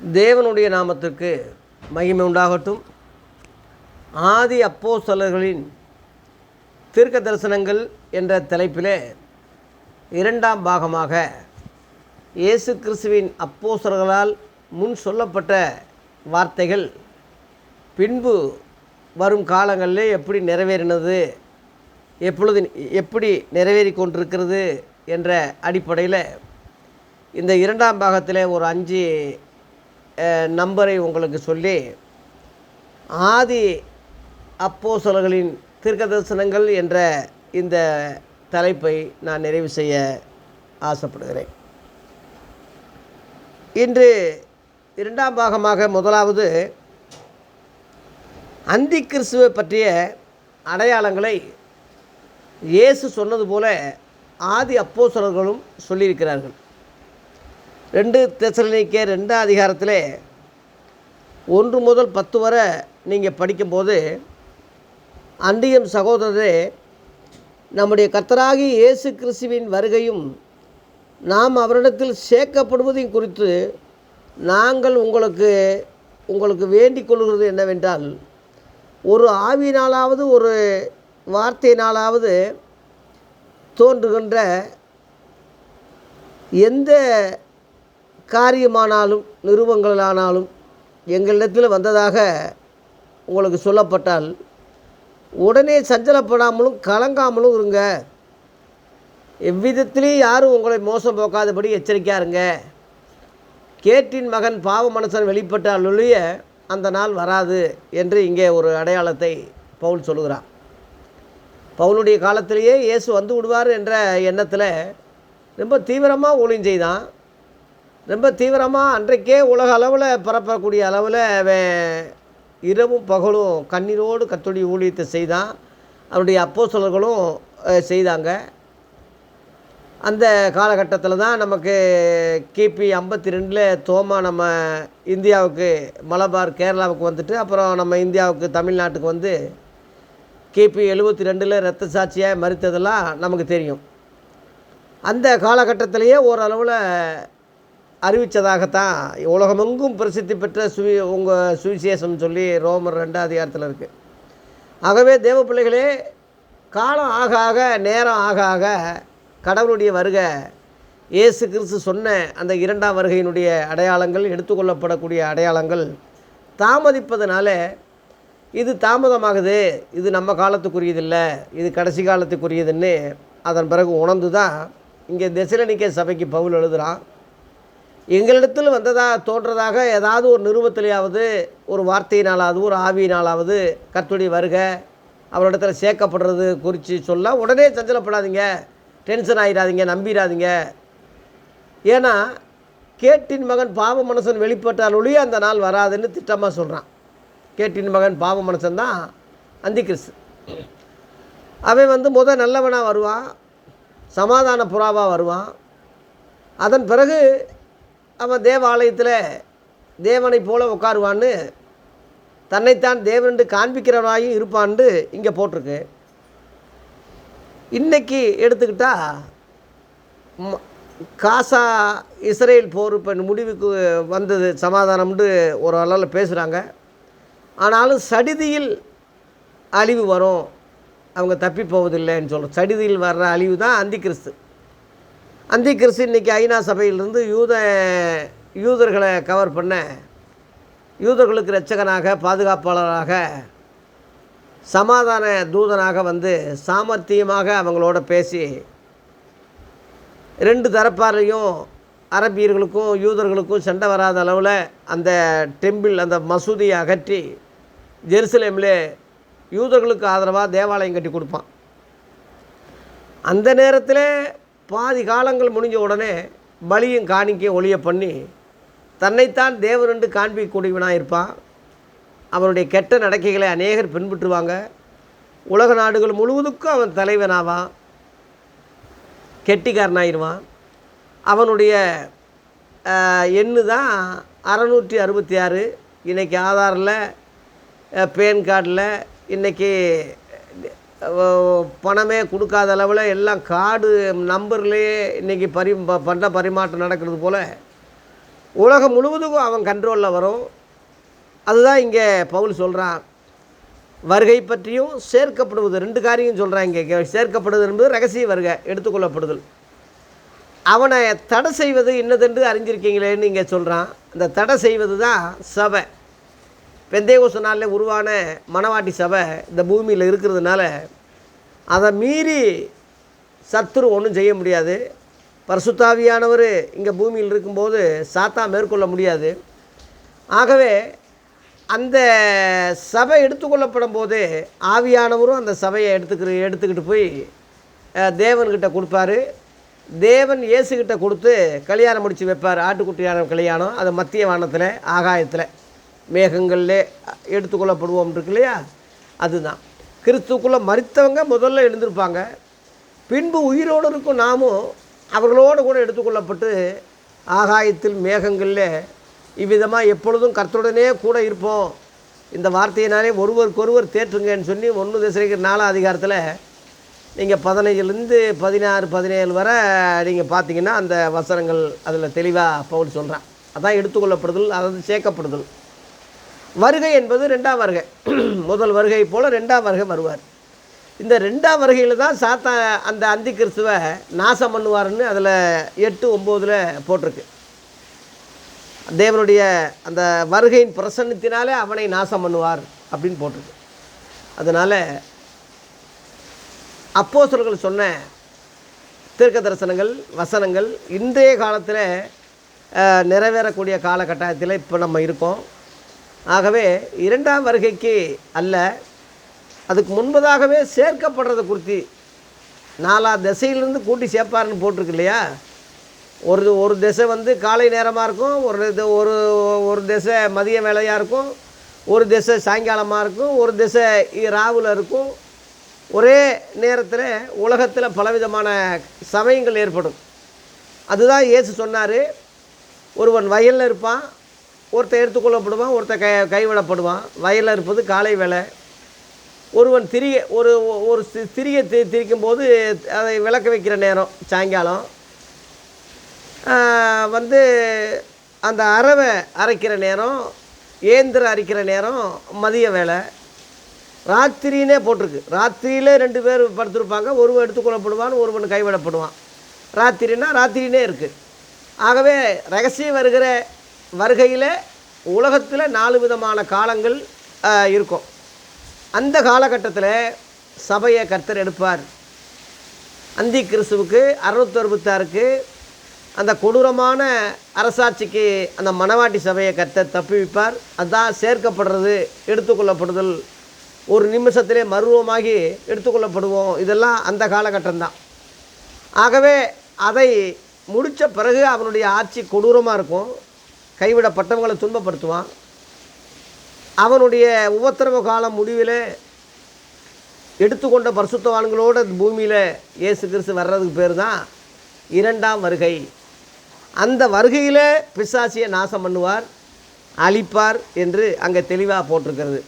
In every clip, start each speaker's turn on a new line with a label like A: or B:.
A: தேவனுடைய நாமத்திற்கு மகிமை உண்டாகட்டும். ஆதி அப்போஸ்தலர்களின் தீர்க்க தரிசனங்கள் என்ற தலைப்பிலே இரண்டாம் பாகமாக இயேசு கிறிஸ்துவின் அப்போஸ்தலர்களால் முன் சொல்லப்பட்ட வார்த்தைகள் பின்பு வரும் காலங்களிலே எப்படி நிறைவேறினது எப்பொழுது எப்படி நிறைவேறி கொண்டிருக்கிறது என்ற அடிப்படையில் இந்த இரண்டாம் பாகத்தில் ஒரு அஞ்சு நம்பரை உங்களுக்கு சொல்லி ஆதி அப்போசலர்களின் தீர்க்க தரிசனங்கள் என்ற இந்த தலைப்பை நான் நிறைவு செய்ய ஆசைப்படுகிறேன். இன்று இரண்டாம் பாகமாக முதலாவது அந்தி கிறிஸ்துவை பற்றிய அடையாளங்களை இயேசு சொன்னது போல ஆதி அப்போசலர்களும் சொல்லியிருக்கிறார்கள். ரெண்டு தெசலனிக்கே ரெண்டாம் அதிகாரத்தில் ஒன்று முதல் பத்து வரை நீங்கள் படிக்கும்போது அந்தியம் சகோதரரே நம்முடைய கர்த்தராகி இயேசு கிறிஸ்துவின் வருகையும் நாம் அவரிடத்தில் சேர்க்கப்படுவதையும் குறித்து நாங்கள் உங்களுக்கு உங்களுக்கு வேண்டிக் கொள்கிறது என்னவென்றால் ஒரு ஆவியினாலாவது ஒரு வார்த்தையினாலாவது தோன்றுகின்ற எந்த காரியமானாலும் நிறுவங்களானாலும் எங்களிடத்தில் வந்ததாக உங்களுக்கு சொல்லப்பட்டால் உடனே சஞ்சலப்படாமலும் கலங்காமலும் இருங்க. எவ்விதத்திலையும் யாரும் உங்களை மோசம் போக்காதபடி எச்சரிக்கையாக இருங்க கேட்டின் மகன் பாவ மனசன் வெளிப்பட்டால் ஒழிய அந்த நாள் வராது என்று இங்கே ஒரு அடையாளத்தை பவுல் சொல்லுகிறான். பவுலுடைய காலத்திலேயே இயேசு வந்து விடுவார் என்ற எண்ணத்தில் ரொம்ப தீவிரமாக ஊழியம் செய்தான். ரொம்ப தீவிரமாக அன்றைக்கே உலக அளவில் பரப்பக்கூடிய அளவில் அவன் இரவும் பகலும் கண்ணீரோடு கத்தோடி ஊழியத்தை செய்தான். அவருடைய அப்போ அஹ், செய்தாங்க. அந்த காலகட்டத்தில் தான் நமக்கு கிபி ஐம்பத்தி ரெண்டில் தோமா நம்ம இந்தியாவுக்கு மலபார் கேரளாவுக்கு வந்துட்டு அப்புறம் நம்ம இந்தியாவுக்கு தமிழ்நாட்டுக்கு வந்து கிபி எழுபத்தி ரெண்டில் ரத்த சாட்சியாக மறித்ததெல்லாம் நமக்கு தெரியும். அந்த காலகட்டத்திலேயே ஓரளவில் அறிவித்ததாகத்தான் உலகமெங்கும் பிரசித்தி பெற்ற சுவி உங்கள் சுவிசேஷம் சொல்லி ரோமர் ரெண்டாம் அதிகாரத்தில் இருக்குது ஆகவே தேவ பிள்ளைகளே காலம் ஆக ஆக நேரம் ஆக ஆக கடவுளுடைய வருகை இயேசு கிறிஸ்து சொன்ன அந்த இரண்டாம் வருகையினுடைய அடையாளங்கள் எடுத்துக்கொள்ளப்படக்கூடிய அடையாளங்கள் தாமதிப்பதனால இது தாமதமாகுது இது நம்ம காலத்துக்குரியதில்லை இது கடைசி காலத்துக்குரியதுன்னு அதன் பிறகு உணர்ந்து தான் இங்கே திசைலனிக்க சபைக்கு பவுல் எழுதுகிறான் எங்களிடத்தில் வந்ததாக தோன்றதாக ஏதாவது ஒரு நிறுவத்திலேயாவது ஒரு வார்த்தையினாலாவது ஒரு ஆவியினாலாவது கர்த்தருடைய வருக அவரிடத்தில் சேர்க்கப்படுறது குறித்து சொல்ல உடனே சஞ்சலப்படாதீங்க டென்ஷன் ஆகிடாதீங்க நம்பிடாதீங்க ஏன்னா கேட்டின் மகன் பாவ மனுஷன் வெளிப்பட்டால் ஒழிய அந்த நாள் வராதுன்னு திட்டமாக சொல்கிறான் கேட்டின் மகன் பாவ மனுஷன் தான் அந்தி கிறிஸ்து அவன் வந்து முத நல்லவனாக வருவான் சமாதான புறாவாக வருவான். அதன் பிறகு அவன் தேவாலயத்தில் தேவனைப் போல உட்காருவான்னு தன்னைத்தான் தேவனென்று காண்பிக்கிறவனாயும் இருப்பான்னு இங்கே போட்டிருக்கு. இன்றைக்கி எடுத்துக்கிட்டால் ம- காசா இஸ்ரேல் போர் இப்போ முடிவுக்கு வந்தது சமாதானம்னு ஒரு அளவில் பேசுகிறாங்க ஆனாலும் சடிதியில் அழிவு வரும். அவங்க தப்பி போவதில்லைன்னு சொல்கிறோம் சடிதியில் வர்ற அழிவு தான் அந்தி கிறிஸ்து அந்தி கிறிஸ்து இன்றைக்கி ஐநா சபையிலிருந்து யூத யூதர்களை கவர் பண்ண யூதர்களுக்கு ரட்சகனாக பாதுகாப்பாளராக சமாதான தூதனாக வந்து சாமர்த்தியமாக அவங்களோட பேசி ரெண்டு தரப்பாரையும் அரபியர்களுக்கும் யூதர்களுக்கும் சண்டை வராத அளவில் அந்த டெம்பிள் அந்த மசூதியை அகற்றி ஜெருசலேமில் யூதர்களுக்கு ஆதரவாக தேவாலயம் கட்டி கொடுப்பான். அந்த நேரத்தில் பாதி காலங்கள் முடிஞ்ச உடனே பலியும் காணிக்கையும் ஒளிய பண்ணி தன்னைத்தான் தேவரென்று காண்பிக்கக்கூடியவனாக இருப்பான் அவனுடைய கெட்ட நடக்கைகளை அநேகர் பின்பற்றுவாங்க. உலக நாடுகள் முழுவதுக்கும் அவன் தலைவனாவான். கெட்டிக்காரனாயிருவான். அவனுடைய எண்ணு தான் அறநூற்றி அறுபத்தி ஆறு. இன்றைக்கி ஆதாரில் பேன் கார்டில் இன்றைக்கி பணமே கொடுக்காத அளவில் எல்லாம் கார்டு நம்பர்லேயே இன்றைக்கி பரி ப- பண்ட பரிமாற்றம் நடக்கிறது போல் உலகம் முழுவதுக்கும் அவன் கண்ட்ரோலில் வரும். அதுதான் இங்கே பவுல் சொல்கிறான் வருகை பற்றியும் சேர்க்கப்படுவது ரெண்டு காரியம் சொல்கிறான் இங்கே. சேர்க்கப்படுவது என்பது ரகசிய வருகை எடுத்துக்கொள்ளப்படுதல். அவனை தடை செய்வது இன்னதென்று அறிஞ்சிருக்கீங்களேன்னு இங்கே சொல்கிறான் இந்த தடை செய்வது தான் சபை. பெந்தேகோச நாளில் உருவான மணவாட்டி சபை இந்த பூமியில் இருக்கிறதுனால அதை மீறி சத்துரு ஒன்றும் செய்ய முடியாது. பரசுத்தாவியானவர் இங்கே பூமியில் இருக்கும்போது சாத்தா மேற்கொள்ள முடியாது. ஆகவே அந்த சபை எடுத்துக்கொள்ளப்படும் போது ஆவியானவரும் அந்த சபையை எடுத்துக்கிற எடுத்துக்கிட்டு போய் தேவன்கிட்ட கொடுப்பாரு. தேவன் இயேசுகிட்ட கொடுத்து கல்யாணம் முடித்து வைப்பார். ஆட்டுக்குட்டியான கல்யாணம் அது மத்திய வானத்தில் ஆகாயத்தில். மேகங்களில் எடுத்துக்கொள்ளப்படுவோம் இருக்கு இல்லையா அதுதான். கிறிஸ்துக்குள்ளே மறித்தவங்க முதல்ல எழுந்திருப்பாங்க. பின்பு உயிரோடு இருக்கும் நாமும் அவர்களோடு கூட எடுத்துக்கொள்ளப்பட்டு ஆகாயத்தில் மேகங்களில் இவ்விதமாக எப்பொழுதும் கர்த்தருடனே கூட இருப்போம். இந்த வார்த்தையினாலே ஒருவருக்கொருவர் தேற்றுங்கன்னு சொல்லி ஒன்று திசைக்கு நாலாம் அதிகாரத்தில் நீங்கள் பதினைஞ்சிலேருந்து பதினாறு பதினேழு வரை நீங்கள் பார்த்தீங்கன்னா அந்த வசனங்கள் அதில் தெளிவாக பவுல் சொல்கிறான் அதான் எடுத்துக்கொள்ளப்படுதல் அதாவது சேர்க்கப்படுதல். வருகை என்பது ரெண்டாம் வருகை. முதல் வருகை போல் ரெண்டாம் வருகை வருவார். இந்த ரெண்டாம் வருகையில் தான் சாத்தா அந்த அந்தி கிறிஸ்துவை நாசம் பண்ணுவார்னு அதில் எட்டு ஒம்போதில் போட்டிருக்கு. தேவனுடைய அந்த வருகையின் பிரசன்னத்தினாலே அவனை நாசம் பண்ணுவார் அப்படின்னு போட்டிருக்கு. அதனால் அப்போஸ்தலர்கள் சொன்ன தீர்க்க தரிசனங்கள் வசனங்கள் இன்றைய காலத்தில் நிறைவேறக்கூடிய காலகட்டத்தில் இப்போ நம்ம இருக்கோம். ஆகவே இரண்டாம் வருகைக்கு அல்ல அதுக்கு முன்பதாகவே சேர்க்கப்படுறதை குறித்து நாலா திசையிலிருந்து கூட்டி சேர்ப்பாருன்னு போட்டிருக்கு இல்லையா? ஒரு ஒரு திசை வந்து காலை நேரமாக இருக்கும் ஒரு ஒரு ஒரு திசை மதிய வேலையாக இருக்கும் ஒரு திசை சாயங்காலமாக இருக்கும் ஒரு திசை ராவில் இருக்கும். ஒரே நேரத்தில் உலகத்தில் பலவிதமான சமயங்கள் ஏற்படும். அதுதான் இயேசு சொன்னார் ஒருவன் வயலில் இருப்பான் ஒருத்தன் எடுத்துக்கொள்ளப்படுவான் ஒருத்தன் கை கைவிடப்படுவான். வயலில் இருப்பது காலை வேலை. ஒருவன் திரிய ஒரு ஒரு திரிய தி திரிக்கும் போது அதை விளக்க வைக்கிற நேரம் சாயங்காலம். வந்து அந்த அறவை அரைக்கிற நேரம் ஏந்திர அரைக்கிற நேரம் மதிய வேலை. ராத்திரினே போட்டிருக்கு. ராத்திரியிலே ரெண்டு பேர் படுத்திருப்பாங்க. ஒருவன் எடுத்துக்கொள்ளப்படுவான் ஒருவன் கைவிடப்படுவான். ராத்திரினா ராத்திரினே இருக்குது ஆகவே ரகசியம் வருகிற வருகையில் உலகத்தில் நாலு விதமான காலங்கள் இருக்கும். அந்த காலகட்டத்தில் சபையை கர்த்தர் எடுப்பார். அந்தி கிறிஸ்துவுக்கு அறுநூத்தறுபத்தாறுக்கு அந்த கொடூரமான அரசாட்சிக்கு அந்த மணவாட்டி சபையை கர்த்தர் தப்பிவிப்பார். அதுதான் சேர்க்கப்படுறது எடுத்துக்கொள்ளப்படுதல். ஒரு நிமிஷத்திலே மருவமாகி எடுத்துக்கொள்ளப்படுவோம். இதெல்லாம் அந்த காலகட்டம்தான். ஆகவே அதை முடித்த பிறகு அவனுடைய ஆட்சி கொடூரமாக இருக்கும். கைவிடப்பட்டவங்களை துன்பப்படுத்துவான். அவனுடைய உபத்திரவ காலம் முடிவில் எடுத்துக்கொண்ட பரிசுத்தவான்களோடு பூமியில் இயேசு கிறிஸ்து வர்றதுக்கு பேர் தான் இரண்டாம் வருகை. அந்த வருகையில் பிசாசியை நாசம் பண்ணுவார் அழிப்பார் என்று அங்கே தெளிவாக போட்டிருக்கிறது.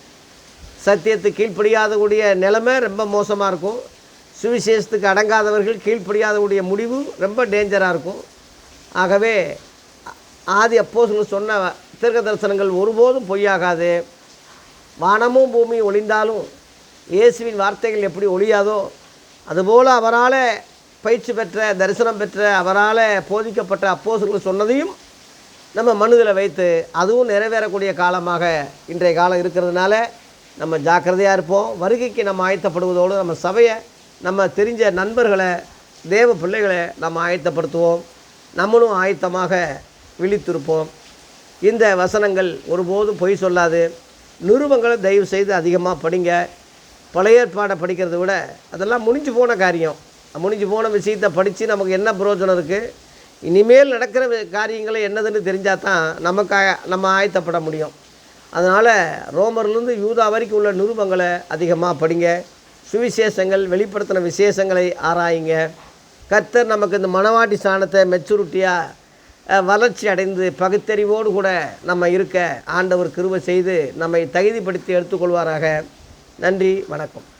A: சத்தியத்துக்கு கீழ்ப்படியாதக்கூடிய நிலைமை ரொம்ப மோசமாக இருக்கும். சுவிசேஷத்துக்கு அடங்காதவர்கள் கீழ்ப்படியாதவுடைய முடிவு ரொம்ப டேஞ்சராக இருக்கும். ஆகவே ஆதி அப்போஸ்தலர் சொன்ன தீர்க்க தரிசனங்கள் ஒருபோதும் பொய்யாகாது. வானமும் பூமியும் ஒளிந்தாலும் இயேசுவின் வார்த்தைகள் எப்படி ஒளியாதோ அதுபோல் அவரால் பயிற்சி பெற்ற தரிசனம் பெற்ற அவரால் போதிக்கப்பட்ட அப்போஸ்தலர்கள் சொன்னதையும் நம்ம மனதில் வைத்து அதுவும் நிறைவேறக்கூடிய காலமாக இன்றைய காலம் இருக்கிறதுனால நம்ம ஜாக்கிரதையாக இருப்போம். வருகைக்கு நம்ம ஆயத்தப்படுவதோடு நம்ம சபையை நம்ம தெரிஞ்ச நண்பர்களை தேவ பிள்ளைகளை நம்ம ஆயத்தப்படுத்துவோம். நம்மளும் ஆயத்தமாக விழித்திருப்போம். இந்த வசனங்கள் ஒருபோதும் பொய் சொல்லாது. நிருபங்களை தயவு செய்து அதிகமாக படிங்க. பழைய ஏற்பாடை படிக்கிறத விட அதெல்லாம் முடிஞ்சு போன காரியம். முடிஞ்சு போன விஷயத்தை படித்து நமக்கு என்ன பிரயோஜனம் இருக்குது இனிமேல் நடக்கிற காரியங்களை என்னதுன்னு தெரிஞ்சால் தான் நமக்கு நம்ம ஆயத்தப்பட முடியும். அதனால் ரோமர்லேருந்து யூதா வரைக்கும் உள்ள நிருபங்களை அதிகமாக படிங்க. சுவிசேஷங்கள் வெளிப்படுத்தின விசேஷங்களை ஆராயுங்க. கர்த்தர் நமக்கு இந்த மணவாட்டி ஸ்தானத்தை மெச்சூரிட்டியாக வளர்ச்சி அடைந்து பகுத்தறிவோடு கூட நம்ம இருக்க ஆண்டவர் கிருவை செய்து நம்மை தகுதிப்படுத்தி எடுத்துக்கொள்வாராக. நன்றி வணக்கம்.